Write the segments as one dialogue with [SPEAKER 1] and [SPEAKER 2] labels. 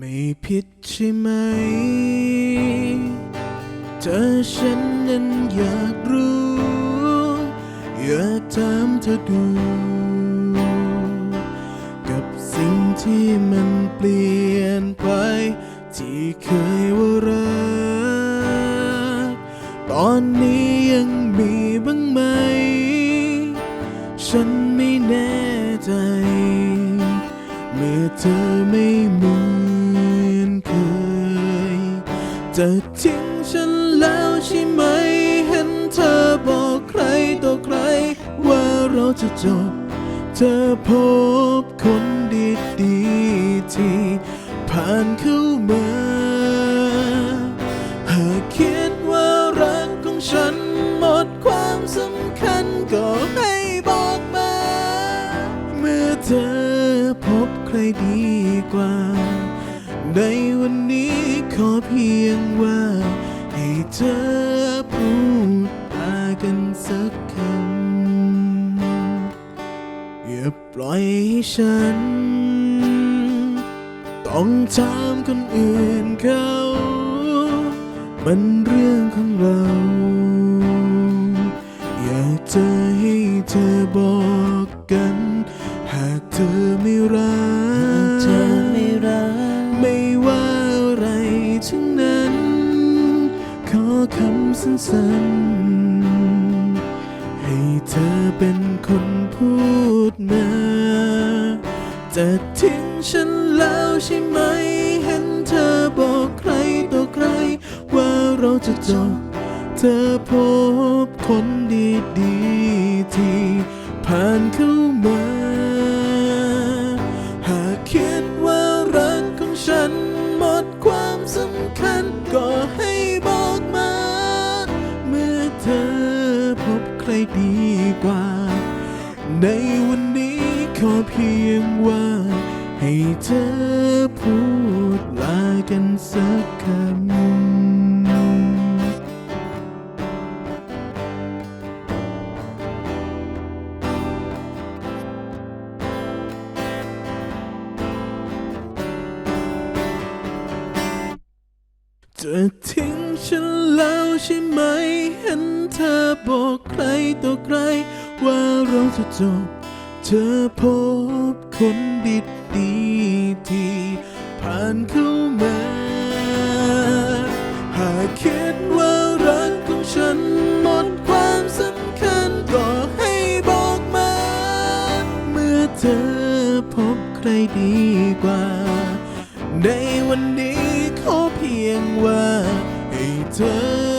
[SPEAKER 1] ไม่ผิดใช่ไหม เธอฉันนั้นอยากรู้ อยากถามเธอดู กับสิ่งที่มันเปลี่ยนไป ที่เคยว่ารัก ตอนนี้ยังมีบ้างไหม ฉันไม่แน่ใจ เมื่อเธอไม่เหมือ จะทิ้งฉันแล้วใช่ไหม เห็นเธอบอกใครต่อใคร ว่าเราจะจบ เธอพบคนดีๆที่ผ่านเข้ามา หากคิดว่ารักของฉันหมดความสำคัญก็ให้บอกมา เมื่อเธอพบใครดีกว่า ในวันนี้ ขอเพียงว่า ให้เธอพูดลากันสักคำอย่าปล่อยให้ฉัน ต้องถามคนอื่นเขา มันเรื่องของเรา อยากจะให้เธอบอกกัน หากเธอไม่รัก ทั้งนั้น ขอคำสั้นๆ ให้เธอเป็นคนพูดมาจะทิ้งฉันแล้วใช่ไหม เห็นเธอบอกใครต่อใคร ว่าเราจะจบ เธอพบคนดีๆที่ผ่านเข้ามา พบใครดีกว่า ในวันนี้ขอเพียงว่า ให้เธอพูดลากันสักคำจะทิ้งฉันแล้วใช่ไหม เห็นเธอบอก ใครต่อใคร ว่าเราจะจบ เธอพบคนดีดีที่ผ่านเข้ามา หากคิดว่ารักของฉันหมดความสำคัญก็ให้บอกมา เมื่อเธอพบใครดีกว่า ในวันนี้ขอเพียงว่าให้เธอ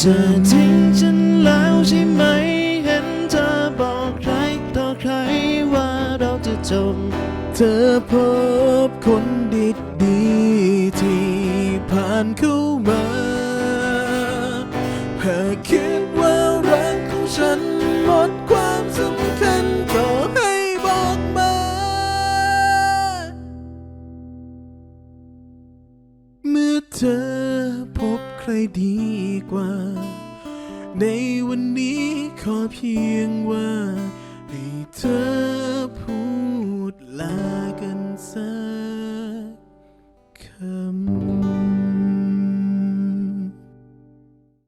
[SPEAKER 2] เธอทิ้งฉันแล้วใช่ไหม เห็นเธอบอกใครต่อใครว่าเราจะจบ
[SPEAKER 1] เธอพบคนดีดีๆที่ผ่านเข้ามาหากคิดว่ารักของฉันหมดความสำคัญก็ให้บอกมา เมื่อเธอ รดีกว่า ในวันนี้ขอเพียงว่า ให้เธอพูด